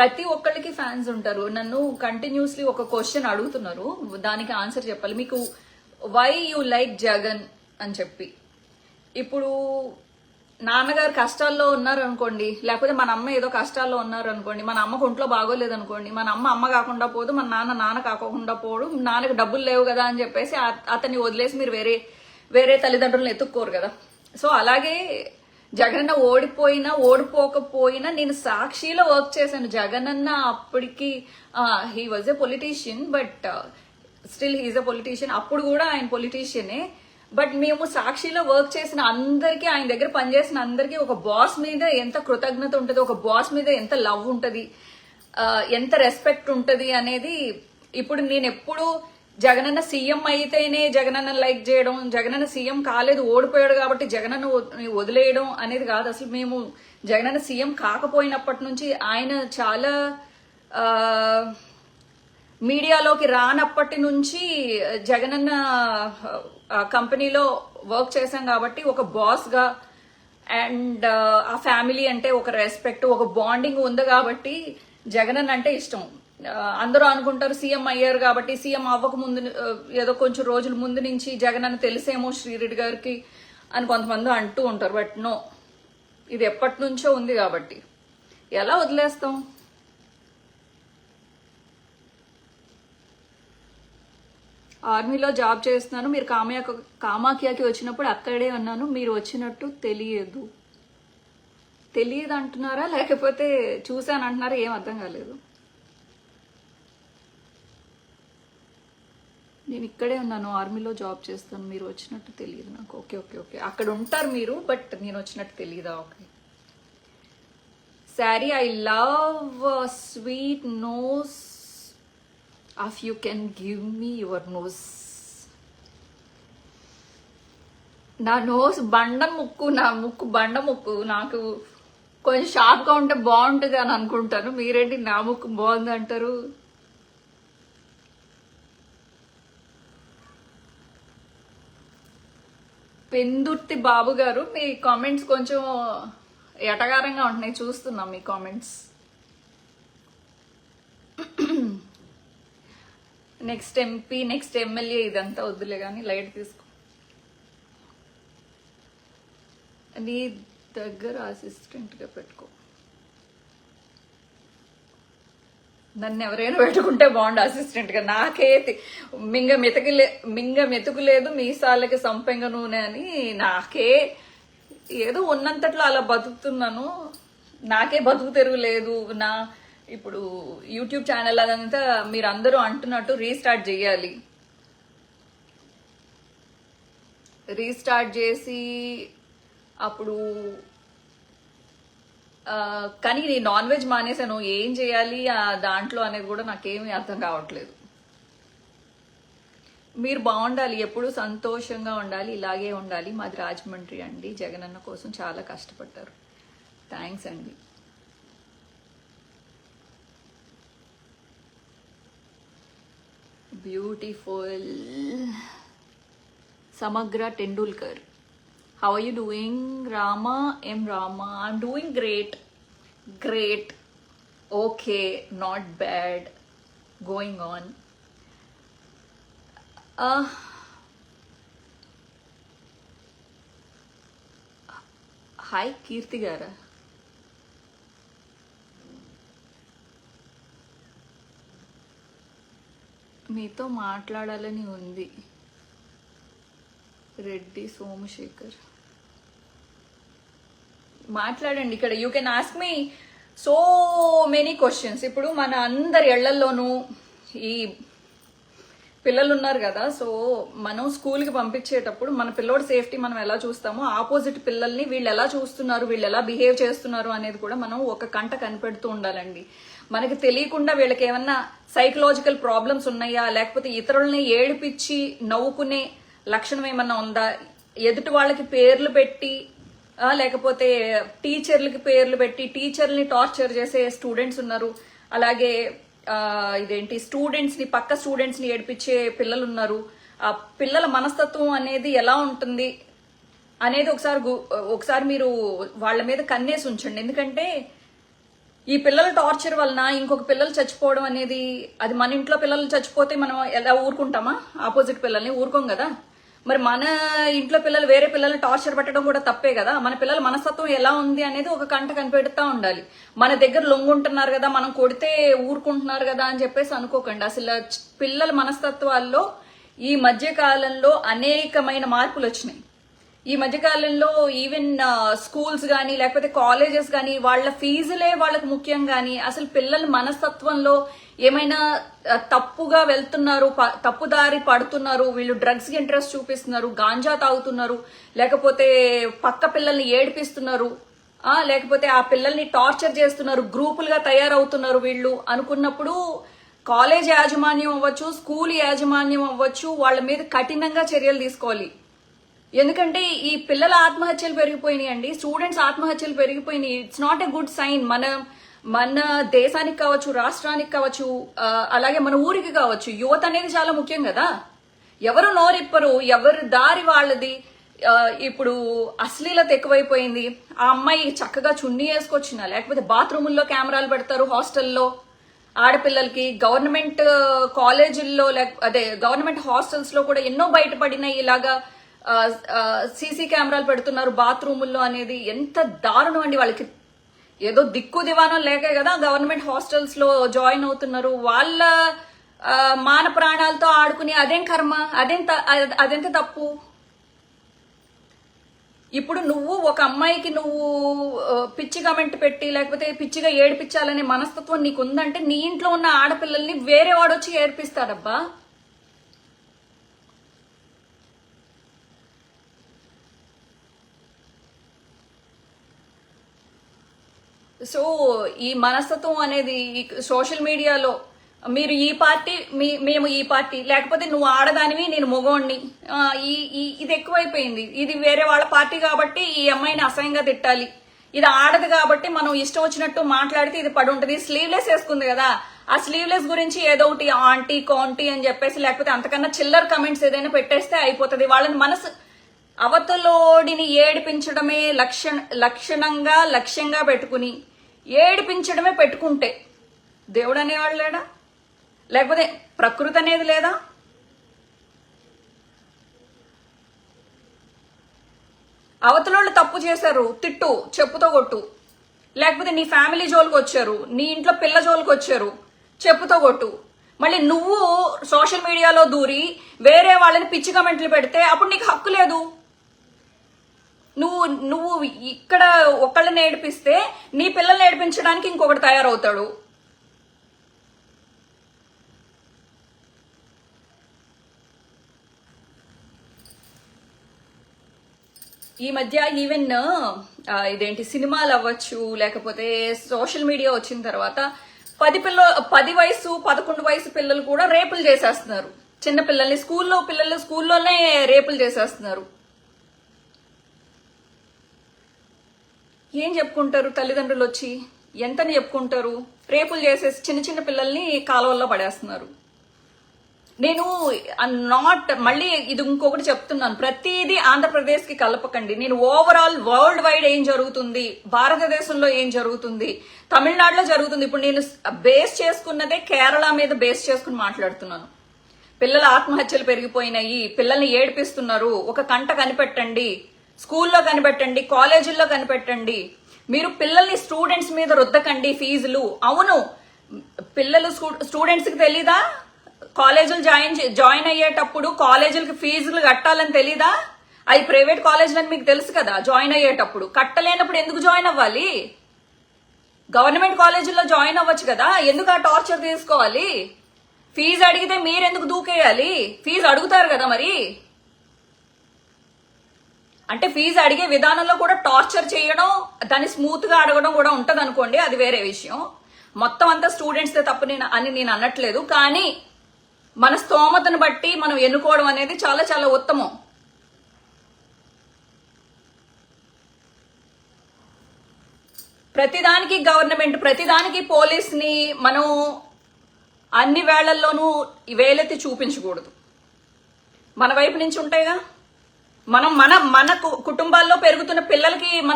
ప్రతి ఒక్కళ్ళకి ఫ్యాన్స్ ఉంటారు. నన్ను కంటిన్యూస్లీ ఒక క్వశ్చన్ అడుగుతున్నారు. దానికి ఆన్సర్ చెప్పాలి. మీకు వై యు లైక్ జగన్ అని చెప్పి. ఇప్పుడు నాన్నగారు కష్టాల్లో ఉన్నారు అనుకోండి లేకపోతే మన అమ్మ ఏదో కష్టాల్లో ఉన్నారు అనుకోండి మన అమ్మకు ఒంట్లో బాగోలేదు అనుకోండి మన అమ్మ అమ్మ కాకుండా పోదు మన నాన్న నాన్న కాకుండా పోడు నాన్నకి డబ్బులు లేవు కదా అని చెప్పేసి అతన్ని వదిలేసి మీరు వేరే వేరే తల్లిదండ్రులను ఎత్తుక్కోరు కదా. సో అలాగే జగనన్న ఓడిపోయినా ఓడిపోకపోయినా నేను సాక్షిలో వర్క్ చేశాను. జగనన్న అప్పటికి he was a politician but still he's a politician అప్పుడు కూడా ఆయన పొలిటీషియనే బట్ మేము సాక్షిలో వర్క్ చేసిన అందరికీ ఆయన దగ్గర పనిచేసిన అందరికీ ఒక బాస్ మీద ఎంత కృతజ్ఞత ఉంటుంది ఒక బాస్ మీద ఎంత లవ్ ఉంటుంది uh, ఎంత రెస్పెక్ట్ ఉంటుంది అనేది ఇప్పుడు నేను ఎప్పుడు జగనన్న సీఎం అయితేనే జగనన్న లైక్ చేయడం జగనన్న సీఎం కాలేదు ఓడిపోయాడు కాబట్టి జగనన్న వదిలేయడం అనేది కాదు. అసలు మేము జగనన్న సీఎం కాకపోయినప్పటి నుంచి ఆయన చాలా మీడియాలోకి రానప్పటి నుంచి జగనన్న కంపెనీలో వర్క్ చేశాం కాబట్టి ఒక బాస్గా అండ్ ఆ ఫ్యామిలీ అంటే ఒక రెస్పెక్ట్ ఒక బాండింగ్ ఉంది కాబట్టి జగనన్న అంటే ఇష్టం. అందరూ అనుకుంటారు సీఎం అయ్యారు కాబట్టి సీఎం అవ్వక ముందు ఏదో కొంచెం రోజుల ముందు నుంచి జగన్ అని తెలిసేమో శ్రీరెడ్డి గారికి అని కొంతమంది అంటూ ఉంటారు. బట్ నో ఇది ఎప్పటి నుంచో ఉంది కాబట్టి. ఎలా వదిలేస్తాం? ఆర్మీలో జాబ్ చేస్తున్నాను మీరు కామాఖ్య కామాఖ్యకి వచ్చినప్పుడు అక్కడే ఉన్నాను మీరు వచ్చినట్టు తెలియదు. తెలియదు అంటున్నారా లేకపోతే చూశాను అంటున్నారా ఏం అర్థం కాలేదు. నేను ఇక్కడే ఉన్నాను ఆర్మీలో జాబ్ చేస్తాను మీరు వచ్చినట్టు తెలియదు నాకు. Okay okay okay. అక్కడ ఉంటారు మీరు బట్ నేను వచ్చినట్టు తెలియదా? Okay. Sorry I love sweet nose of you can give me your nose. నా నోస్ బండ ముక్కు నా ముక్కు బండ ముక్కు. నాకు కొంచెం షార్ప్గా ఉంటే బాగుంటుంది అని అనుకుంటాను. మీరేంటి నా ముక్కు బాగుంది అంటారు పెందుర్తి బాబు గారు మీ కామెంట్స్ కొంచెం ఎటగారంగా ఉంటున్నాయి చూస్తున్నాం మీ comments next MP next MLA ఇదంతా వద్దులే కానీ లైట్ తీసుకో. నీ దగ్గర అసిస్టెంట్గా పెట్టుకో. నన్ను ఎవరైనా పెట్టుకుంటే బాగుండు అసిస్టెంట్గా. నాకే తి- మింగ మెతకలే మింగ మెతుకులేదు మీసాలకి సంపెంగ నూనె అని నాకే ఏదో ఉన్నంతట్లో అలా బతుకుతున్నాను. నాకే బతుకు తెరువు లేదు. నా ఇప్పుడు యూట్యూబ్ ఛానల్ అదంతా మీరు అందరూ అంటున్నట్టు రీస్టార్ట్ చేయాలి. రీస్టార్ట్ చేసి అప్పుడు కానీ నేను నాన్ వెజ్ మానేసాను ఏం చేయాలి ఆ దాంట్లో అనేది కూడా నాకేమీ అర్థం కావట్లేదు. మీరు బాగుండాలి ఎప్పుడు సంతోషంగా ఉండాలి ఇలాగే ఉండాలి. మాది రాజమండ్రి అండి. జగనన్న కోసం చాలా కష్టపడ్డారు. థ్యాంక్స్ అండి. బ్యూటిఫుల్ సమగ్ర Tendulkar. How are you doing Rama M Rama I'm doing great great okay not bad going on hi Keerthi గారా మీతో మాట్లాడాలని ఉంది రెడ్డి సోమశేఖర్ మాట్లాడండి. ఇక్కడ you can ask me so many questions ఇప్పుడు మన అందరి ఇళ్ళల్లోనూ ఈ పిల్లలు ఉన్నారు కదా సో మనం స్కూల్కి పంపించేటప్పుడు మన పిల్లోడి సేఫ్టీ మనం ఎలా చూస్తామో ఆపోజిట్ పిల్లల్ని వీళ్ళు ఎలా చూస్తున్నారు వీళ్ళు ఎలా బిహేవ్ చేస్తున్నారు అనేది కూడా మనం ఒక కంట కనిపెడుతూ ఉండాలండి. మనకి తెలియకుండా వీళ్ళకి ఏమన్నా సైకలాజికల్ ప్రాబ్లమ్స్ ఉన్నాయా లేకపోతే ఇతరులని ఏడిపించి నవ్వుకునే లక్షణం ఏమన్నా ఉందా? ఎదుటి వాళ్ళకి పేర్లు పెట్టి లేకపోతే టీచర్లకి పేర్లు పెట్టి టీచర్ని టార్చర్ చేసే స్టూడెంట్స్ ఉన్నారు. అలాగే ఇదేంటి స్టూడెంట్స్ని పక్క స్టూడెంట్స్ని ఏడిపించే పిల్లలు ఉన్నారు. ఆ పిల్లల మనస్తత్వం అనేది ఎలా ఉంటుంది అనేది ఒకసారి ఒకసారి మీరు వాళ్ళ మీద కన్నేసి ఉంచండి. ఎందుకంటే ఈ పిల్లల టార్చర్ వలన ఇంకొక పిల్లలు చచ్చిపోవడం అనేది అది మన ఇంట్లో పిల్లలు చచ్చిపోతే మనం ఎలా ఊరుకుంటామా? ఆపోజిట్ పిల్లల్ని ఊరుకోం కదా. మరి మన ఇంట్లో పిల్లలు వేరే పిల్లల్ని టార్చర్ పెట్టడం కూడా తప్పే కదా? మన పిల్లల మనస్తత్వం ఎలా ఉంది అనేది ఒక కంట కనిపెడుతూ ఉండాలి. మన దగ్గర లొంగుంటున్నారు కదా మనం కొడితే ఊరుకుంటున్నారు కదా అని చెప్పేసి అనుకోకండి. అసలు పిల్లల మనస్తత్వాల్లో ఈ మధ్య కాలంలో అనేకమైన మార్పులు వచ్చినాయి. ఈ మధ్యకాలంలో ఈవెన్ స్కూల్స్ కానీ లేకపోతే కాలేజెస్ కానీ వాళ్ళ ఫీజులే వాళ్ళకు ముఖ్యం కానీ అసలు పిల్లల మనస్తత్వంలో ఏమైనా తప్పుగా వెళ్తున్నారు ప- తప్పుదారి పడుతున్నారు వీళ్ళు డ్రగ్స్కి ఇంట్రెస్ట్ చూపిస్తున్నారు గాంజా తాగుతున్నారు లేకపోతే పక్క పిల్లల్ని ఏడిపిస్తున్నారు ఆ లేకపోతే ఆ పిల్లల్ని టార్చర్ చేస్తున్నారు గ్రూపులుగా తయారవుతున్నారు వీళ్ళు అనుకున్నప్పుడు కాలేజ్ యాజమాన్యం అవ్వచ్చు స్కూల్ యాజమాన్యం అవ్వచ్చు వాళ్ళ మీద కఠినంగా చర్యలు తీసుకోవాలి. ఎందుకంటే ఈ పిల్లల ఆత్మహత్యలు పెరిగిపోయినాయి అండి. స్టూడెంట్స్ ఆత్మహత్యలు పెరిగిపోయినాయి. It's not a good sign మన మన దేశానికి కావచ్చు రాష్ట్రానికి కావచ్చు అలాగే మన ఊరికి కావచ్చు యువత అనేది చాలా ముఖ్యం కదా. ఎవరు నోరిప్పరు ఎవరి దారి వాళ్ళది ఇప్పుడు అశ్లీలత ఎక్కువైపోయింది. ఆ అమ్మాయి చక్కగా చున్నీ వేసుకొచ్చిన లేకపోతే బాత్రూముల్లో కెమెరాలు పెడతారు హాస్టల్లో. ఆడపిల్లలకి గవర్నమెంట్ కాలేజీల్లో లేక అదే గవర్నమెంట్ హాస్టల్స్లో కూడా ఎన్నో బయటపడినాయి ఇలాగా సీసీ కెమెరాలు పెడుతున్నారు బాత్రూముల్లో అనేది ఎంత దారుణం అండి వాళ్ళకి. ఏదో దిక్కు దివానం లేకే కదా గవర్నమెంట్ హాస్టల్స్లో జాయిన్ అవుతున్నారు. వాళ్ళ మాన ప్రాణాలతో ఆడుకుని అదేం కర్మ? అదేంత అదెంత తప్పు? ఇప్పుడు నువ్వు ఒక అమ్మాయికి నువ్వు పిచ్చి కమెంట్ పెట్టి లేకపోతే పిచ్చిగా ఏడిపించాలనే మనస్తత్వం నీకు ఉందంటే నీ ఇంట్లో ఉన్న ఆడపిల్లల్ని వేరే వాడొచ్చి వచ్చి ఏడిపిస్తాడబ్బా. సో ఈ మనస్తత్వం అనేది ఈ సోషల్ మీడియాలో మీరు ఈ పార్టీ మీ మేము ఈ పార్టీ లేకపోతే నువ్వు ఆడదానివి నేను మగోణ్ణి. ఈ ఈ- ఇది ఎక్కువైపోయింది. ఇది వేరే వాళ్ళ పార్టీ కాబట్టి ఈ అమ్మాయిని అసహ్యంగా తిట్టాలి. ఇది ఆడదు కాబట్టి మనం ఇష్టం వచ్చినట్టు మాట్లాడితే ఇది పడి ఉంటుంది. స్లీవ్లెస్ వేసుకుంది కదా. ఆ స్లీవ్లెస్ గురించి ఏదో ఒకటి ఆంటీ కాంటీ అని చెప్పేసి లేకపోతే అంతకన్నా చిల్లర్ కమెంట్స్ ఏదైనా పెట్టేస్తే అయిపోతుంది. వాళ్ళని మనసు అవతలోడిని ఏడిపించడమే లక్షణ లక్షణంగా లక్ష్యంగా పెట్టుకుని ఏడిపించడమే పెట్టుకుంటే దేవుడు అనేవాడు లేడా? లేకపోతే ప్రకృతి అనేది లేదా? అవతలోళ్ళు తప్పు చేశారు తిట్టు చెప్పుతో కొట్టు. లేకపోతే నీ ఫ్యామిలీ జోలికి వచ్చారు నీ ఇంట్లో పిల్ల జోలికి వచ్చారు చెప్పుతో కొట్టు. మళ్ళీ నువ్వు సోషల్ మీడియాలో దూరి వేరే వాళ్ళని పిచ్చి కమెంట్లు పెడితే అప్పుడు నీకు హక్కు లేదు. నువ్వు నువ్వు ఇక్కడ ఒకళ్ళని నేర్పిస్తే నీ పిల్లల్ని నేర్పించడానికి ఇంకొకటి తయారవుతాడు. ఈ మధ్య ఈవెన్ ఇదేంటి సినిమాలు అవ్వచ్చు లేకపోతే సోషల్ మీడియా వచ్చిన తర్వాత పది పిల్ల పది వయసు పదకొండు వయసు పిల్లలు కూడా రేపులు చేసేస్తున్నారు. చిన్న పిల్లల్ని స్కూల్లో పిల్లలు స్కూల్లోనే రేపులు చేసేస్తున్నారు. ఏం చెప్పుకుంటారు తల్లిదండ్రులు వచ్చి ఎంతని చెప్పుకుంటారు? రేపులు చేసేసి చిన్న చిన్న పిల్లల్ని కాలువల్లో పడేస్తున్నారు. నేను నాట్ మళ్ళీ ఇది ఇంకొకటి చెప్తున్నాను. ప్రతిదీ ఆంధ్రప్రదేశ్కి కలపకండి. నేను ఓవరాల్ వరల్డ్ వైడ్ ఏం జరుగుతుంది? భారతదేశంలో ఏం జరుగుతుంది? తమిళనాడులో జరుగుతుంది. ఇప్పుడు నేను బేస్ చేసుకున్నదే కేరళ మీద బేస్ చేసుకుని మాట్లాడుతున్నాను. పిల్లల ఆత్మహత్యలు పెరిగిపోయినాయి. పిల్లల్ని ఏడిపిస్తున్నారు. ఒక కంట కనిపెట్టండి. స్కూల్లో కనిపెట్టండి కాలేజీల్లో కనిపెట్టండి. మీరు పిల్లల్ని స్టూడెంట్స్ మీద రుద్దకండి ఫీజులు. అవును పిల్లలు స్టూడెంట్స్కి తెలీదా? కాలేజీలు జాయిన్ జాయిన్ అయ్యేటప్పుడు కాలేజీలకి ఫీజులు కట్టాలని తెలీదా? అవి ప్రైవేట్ కాలేజీలని మీకు తెలుసు కదా జాయిన్ అయ్యేటప్పుడు. కట్టలేనప్పుడు ఎందుకు జాయిన్ అవ్వాలి? గవర్నమెంట్ కాలేజీల్లో జాయిన్ అవ్వచ్చు కదా ఎందుకు ఆ టార్చర్ తీసుకోవాలి? ఫీజు అడిగితే మీరెందుకు దూకేయాలి? ఫీజు అడుగుతారు కదా మరి. అంటే ఫీజు అడిగే విధానంలో కూడా టార్చర్ చేయడం దాన్ని స్మూత్గా అడగడం కూడా ఉంటుంది అనుకోండి అది వేరే విషయం. మొత్తం అంతా స్టూడెంట్స్ తప్పు నేను అని నేను అనట్లేదు కానీ మన స్తోమతను బట్టి మనం ఎన్నుకోవడం అనేది చాలా చాలా ఉత్తమం. ప్రతిదానికి గవర్నమెంట్ ప్రతిదానికి పోలీస్ని మనం అన్ని వేళల్లోనూ వేలెత్తి చూపించకూడదు. మన వైపు నుంచి ఉంటాయిగా? మనం మన మన కు- కుటుంబాల్లో పెరుగుతున్న పిల్లలకి మన